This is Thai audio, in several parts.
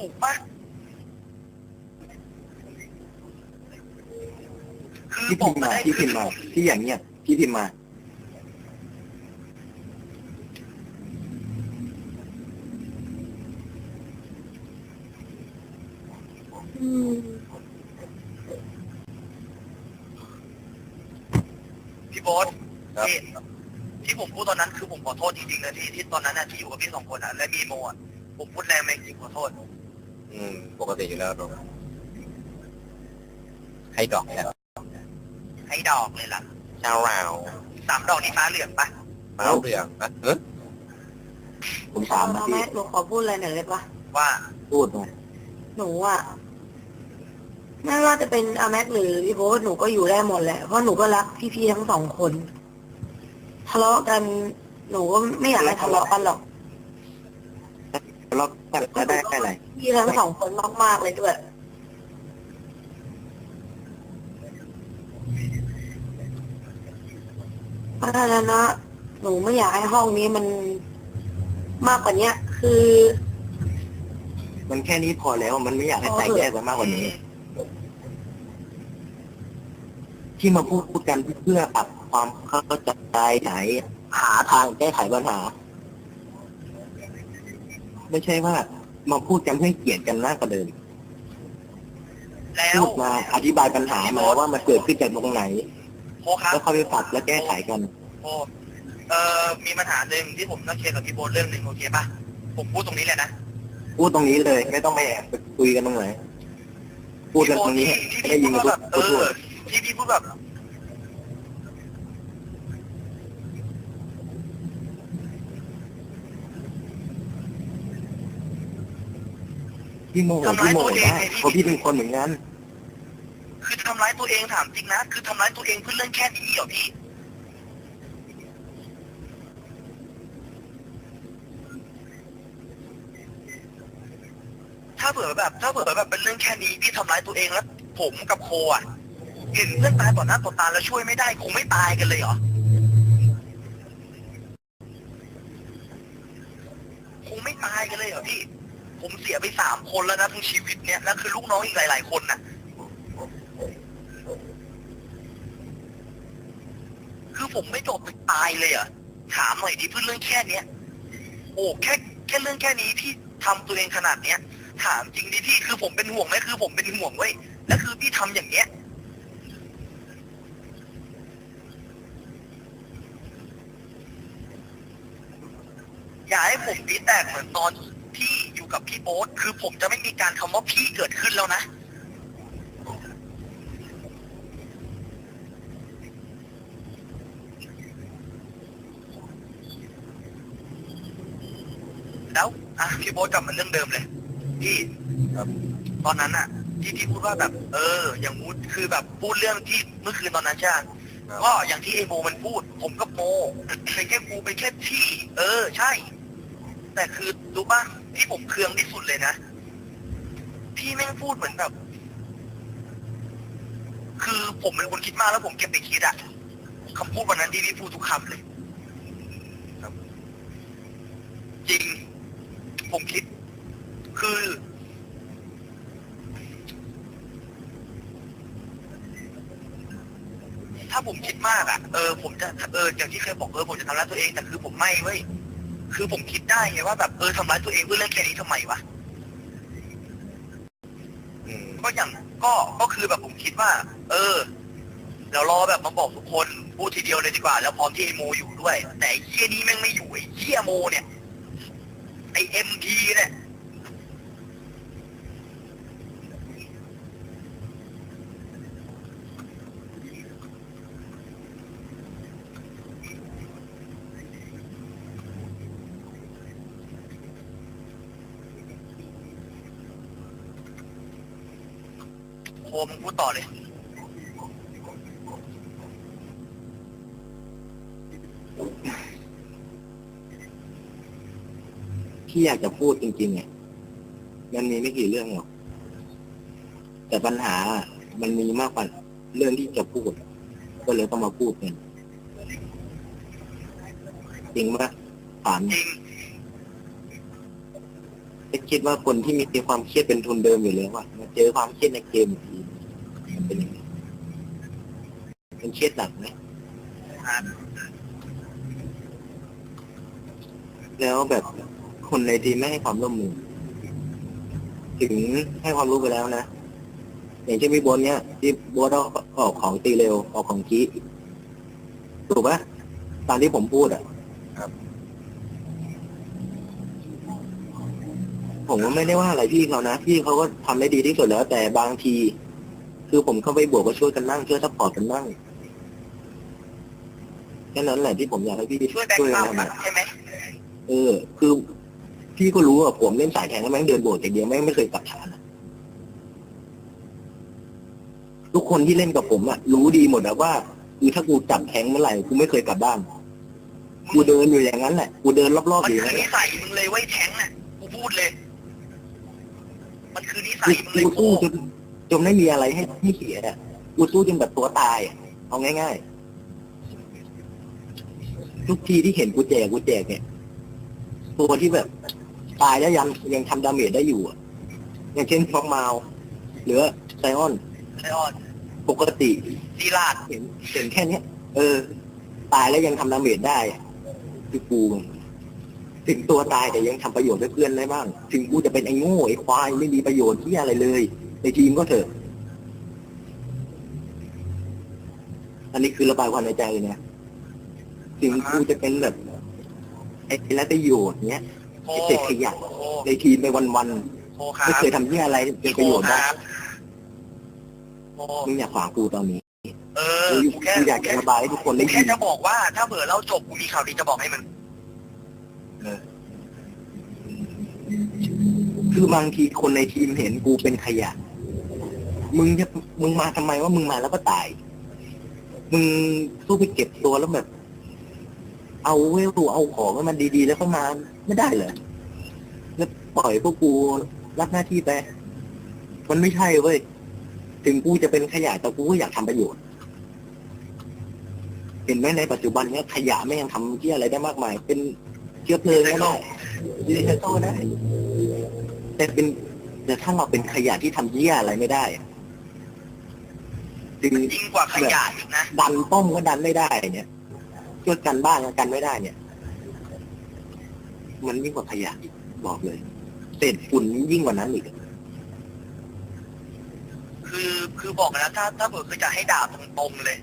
ถูกปะคือพี่พิมพ์มา ได้พี่พิมพ์มาพี่อย่างเงี้ยพี่พิมพ์มา อืมพี่โบ๊ทที่ที่ผมพูดตอนนั้นคือผมขอโทษจริงๆนะที่ที่ตอนนั้นน่ะที่อยู่กับพี่สองคนอะและมีโมอะผมพูดแรงไปจริงขอโทษ อืม ปกติอยู่แล้วให้ดอกเนี่ยให้ดอกเลยล่ะชาวราวสามดอกนี่ฟ้าเหลืองปะเมาเหลืองนะเออผมถามนะเอาพี่แม่หนูขอพูดอะไรหน่อยได้ปะว่าพูดหน่อยหนูอะไม่ว่าจะเป็นอาแม็กหรือพี่โบ๊ทหนูก็อยู่ได้หมดแหละเพราะหนูก็รักพี่ๆทั้งสองคน ทะเลาะกันหนูก็ไม่อยากให้ทะเลาะกันหรอก เราจะได้อะไรพี่ทั้งสองคนมากๆเลยด้วย เพราะฉะนั้นนะหนูไม่อยากให้ห้องนี้มันมากกว่าเนี้ย คือ มันแค่นี้พอแล้วมันไม่อยากให้แตกแยกกันมากกว่านี้ ที่มาพูดกันเพื่อปรับความเข้าใจไหนหาทางแก้ไขปัญหา ไม่ใช่ว่ามาพูดกันเพื่อเกลียดกันมากกว่าเดิมแล้วพูดมาอธิบายปัญหามาว่ามันเกิดขึ้นจากตรงไหนโพครับแล้วเขาไปปรับและแก้ไขกันโพเอ่อมีปัญหาหนึ่งที่ผมต้องเคลียร์กับพี่โบ๊ทเรื่องหนึ่งโอเคปะผมพูดตรงนี้เลยนะพูดตรงนี้เลย ไม่ต้องไปแอบไปคุยกันตรงไหนพูดกันตรงนี้ที่ให้ได้พี่ยินพูดกันแบบเอทั่วอที่พี่พูดแบบ พี่โมโหพี่โมโหได้เพราะพี่เป็นคนเหมือนกัน คือทำร้ายตัวเองถามจริงนะ คือทำร้ายตัวเองเพื่อเรื่องแค่นี้เหรอพี่ ถ้าเผื่อแบบ ถ้าเผื่อแบบเป็นเรื่องแค่นี้พี่ทำร้ายตัวเองแล้ว ผมกับโคอะ เห็นเพื่อนตายต่อหน้าต่อตาแล้วช่วยไม่ได้คงไม่ตายกันเลยเหรอคงไม่ตายกันเลยเหรอพี่ ผมเสียไปสามคนแล้วนะทั้งชีวิตเนี้ยแล้วคือลูกน้องอีกหลาย ๆ คนน่ะ คือผมไม่จบไปตายเลยเหรอะ ถามหน่อยดิเพื่อเรื่องแค่เนี้ย โอ้แค่แค่เรื่องแค่นี้ที่ทำตัวเองขนาดเนี้ย ถามจริงดิพี่คือผมเป็นห่วงไหมคือผมเป็นห่วงเว้ยแล้วคือพี่ทำอย่างเนี้ยอย่าให้ผมปีแตกเหมือนตอนที่ย กับพี่โบ๊ทคือผมจะไม่มีการคำว่าพี่เกิดขึ้นแล้วนะ แล้วอะพี่โบ๊ทกลับมาเรื่องเดิมเลยพี่ตอนนั้นอะที่พี่พูดว่าแบบ เออ อย่างมูดคือแบบพูดเรื่องที่เมื่อคืนตอนนั้นใช่ไหมก็อย่างที่เอโมมันพูด ผมก็โมเป็นแค่กูเป็นแค่พี่ เออ ใช่ แต่คือรู้ป่ะที่ผมเคืองที่สุดเลยนะพี่แม่งพูดเหมือนแบบ คือผมเป็นคนคิดมากแล้วผมเก็บไปคิดอะคำพูดวันนั้นที่พี่พูดทุกคำเลยจริง ผมคิด คือ ถ้าผมคิดมากอะเออผมจะเอออย่างที่เคยบอกเออผมจะทำร้ายตัวเองแต่คือผมไม่เว้ย คือผมคิดได้ไงว่าแบบเออทำร้ายตัวเองเพื่อเรื่องแค่นี้ทำไมวะอืมก็อย่างก็ก็คือแบบผมคิดว่า เออเดี๋ยวรอแบบมาบอกทุกคนพูดทีเดียวเลยดีกว่า แล้วพร้อมที่ไอโมอยู่ด้วย แต่ไอ้เชี่ยนี้แม่งไม่อยู่ไอ้เชี่ยโมเนี่ยไอเอ็มทีเนี่ย โคมึงพูดต่อเลยพี่อยากจะพูดจริงๆไงมันมีไม่กี่เรื่องหรอก แต่ปัญหามันมีมากกว่าเรื่องที่จะพูด ก็เลยต้องมาพูดกันจริงปะถามจริงจะคิดว่าคนที่มีความเครียดเป็นทุนเดิมอยู่แล้วว่ามาเจอความเครียดในเกมอีกทีมัน เป็นยังไงมันเครียดหนักไหมอะแล้วแบบคนในทีมไม่ให้ความร่วมมือ ถึงให้ความรู้ไปแล้วนะอย่างเช่นพี่โบนเนี้ยที่โบนเอาออกของตีเร็วออกของกี้ถูกปะตามที่ผมพูดอะครับผมก็ไม่ได้ว่าอะไรพี่เขานะ พี่เขาก็ทำได้ดีที่สุดแล้ว แต่บางที คือผมเข้าไปบวกก็ช่วยกันนั่งช่วยซัพพอร์ตกันนั่งแค่นั้นแหละที่ผมอยากให้พี่ช่วยแบ็กช่วยอักัพนอะนะใช่ไหมเออ คือพี่ก็รู้อะผมเล่นสายแทงแล้วแม่งเดินโบดอย่างเดียวแม่งไม่เคยกลับฐานอะทุกคนที่เล่นกับผมอะรู้ดีหมดอะว่าคือถ้ากูจับแทงเมื่อไหร่กูไม่เคยกลับบ้านกูเดินอยู่อย่างนั้นแหละกูเดินรอบๆมันอยู่อย่างคือนั้นแหนิละสัยมึงเลยไว้ยแทงน่ะกูพูดเลย มันคือนิสักูยมึงเลยกูโก้สู้ จนจนไม่มีอะไรให้ให้เสียอะกูสู้จนแบบตัวตายอะเอาง่ายๆ ทุกทีที่เห็นกูแจกกูแจกเนี่ย ตัวที่แบบ ตายแล้วยังยังทำดาเมจได้อยู่อะอย่างเช่นฟองมาวหรือไซออนไอออนปกติซีลาดเห็นเห็นแค่เนี้ย เออ ตายแล้วยังทำดาเมจได้อะคือกูมันถึงตัวตายแต่ยังทำประโยชน์ให้เพื่อนได้บ้าง ถึงกูจะเป็นไอ้โง่ไอ้ควายไม่มีประโยชน์ที่อะไรเลย ในทีมก็เถอะ อันนี้คือระบายความในใจเลยนะถึงกูจะเป็นแบบไอ้และประโยชน์เนี้ยโอ้ไอ้เศษขยะโอ้ในทีมไปวันโอ้คๆรับไม่เคยทำที่อะไรเป็นประโยชน์ได้โอ้มึงอยากขวางกูตอนนี้ เออกูกูแค่กูอยากจะระบายให้ทุกคนได้กูยิแค่นจะบอกว่าถ้าเผื่อเราจบกูมีข่าวดีจะบอกให้มึงคือบางทีคนในทีมเห็นกูเป็นขยะ มึงจะมึงมาทำไมว่ามึงมาแล้วก็ตาย มึงสู้ไปเก็บตัวแล้วแบบ เอาเวลเอาของให้มันดีๆ แล้วก็มาไม่ได้เหรอแล้วปล่อยพวกกูรับหน้าที่ไปมันไม่ใช่เว้ยถึงกูจะเป็นขยะแต่กูก็อยากทำประโยชน์ เห็นไหมในปัจจุบันเนี้ยขยะไม่ยังทำที่อะไรได้มากมาย เป็นเชื้อเพลิงก็ได้ดีเซลโตได้แต่เป็นแต่ถ้าเราเป็นขยะที่ทำเยี่ยอะไรไม่ได้ อะจึงยิ่งกว่าขยะอีกนะดันต้มก็ดันไม่ได้เนี่ยช่วยกันบ้านก็กันไม่ได้เนี่ย มันยิ่งกว่าขยะอีกบอกเลยเศษฝุ่นยิ่งกว่านั้นอีกคือคือบอกนะถ้าถ้าเผื่อคือจะให้ด่าตรงๆเลย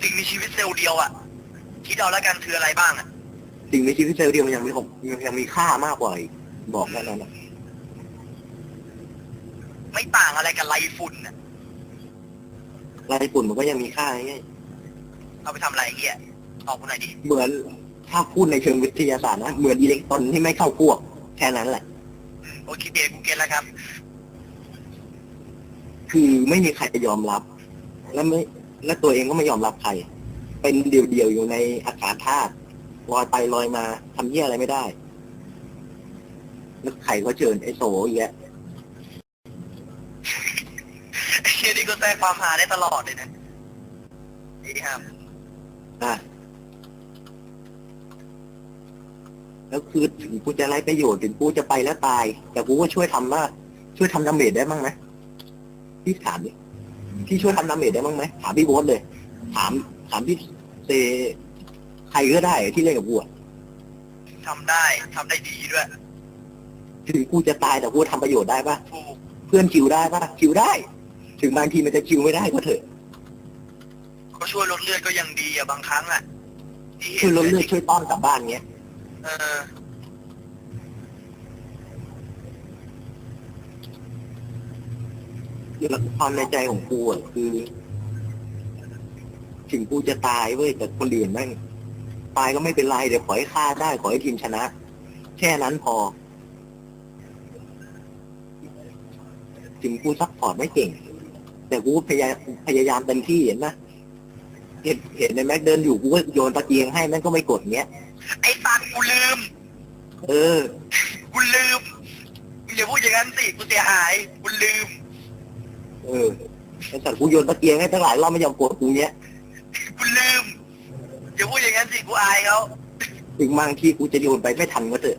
สิ่งมีชีวิตเซลล์เดียวอะคิดเอาแล้วกันคืออะไรบ้างอะสิ่งในชีวิตเซลล์เดียวมันยังมีของยังยังมีค่ามากกว่าอีกบอกแค่นั้นนะไม่ต่างอะไรกับไรฝุ่นอะ ลายฝุ่นมันก็ยังมีค่าไงเอาไปทำอะไรไอ้เงี้ยตอบกูหน่อยดิเหมือนถ้าพูดในเชิงวิทยาศาสตร์นะ เหมือนอิเล็กตรอนที่ไม่เข้าพวก แค่นั้นแหละ อืมโอเคเบรกกูเก็ตแล้วครับ คือไม่มีใครยอมรับ และไม่และตัวเองก็ไม่ยอมรับใคร เป็นเดี่ยวๆอยู่ในอากาศธาตุลอยไปลอยมาทำเยี่ยอะไรไม่ได้ แล้วใครก็เชิญไอ้โสอีกแล้วไอ้เชียนี่ก็แทรกความหาได้ตลอดเลยนะนี่ครับอะแล้วคือถึงกูจะไร้ประโยชน์ถึงกูจะไปแล้วตาย แต่กูก็ช่วยทำมาช่วยทำดาเมจได้บ้างไหมพี่ถามดิพี่ช่วยทำดาเมจได้บ้างไหมถามพี่โบ๊ทเลย ถามถามพี่เซใครก็ได้ที่เล่นกับกูอะทำได้ทำได้ดีด้วยถึงกูจะตายแต่กูทำประโยชน์ได้ปะถูก เพื่อนคิวได้ปะคิวได้ ถึงบางทีมันจะคิวไม่ได้ก็เถอะก็ช่วยลดเลือดก็ยังดีอะบางครั้งอะที่เห็ช่วยนลดเลือดช่วยต้อนกลับบ้านเงี้ยเออความในใจของกูอะคือ ถึงกูจะตายเว้ยแต่คนอื่นแม่งตายก็ไม่เป็นไรเดี๋ยวขอให้ฆ่าได้ขอให้ทีมชนะ แค่นั้นพอถึงกูซัพพอร์ตไม่เก่ง แต่กูพยายามพยายามเต็มที่เห็นไหมเห็นเห็นในแม็กเดินอยู่กูก็โยนตะเกียงให้แม่งก็ไม่กดเงี้ย ไอ้สัตว์กูลืม เออ กูลืมมึงอย่าพูดอย่างนั้นสิกูเสียหายกูลืม เออไอ้สัตว์กูโยนตะเกียงให้ตั้งหลายรอบไม่ยอมกดกูเนี้ย กูลืมอย่าพูดอย่างนั้นสิกูอายเขาถึงบางทีกูจะโยนไปไม่ทันก็เถอะ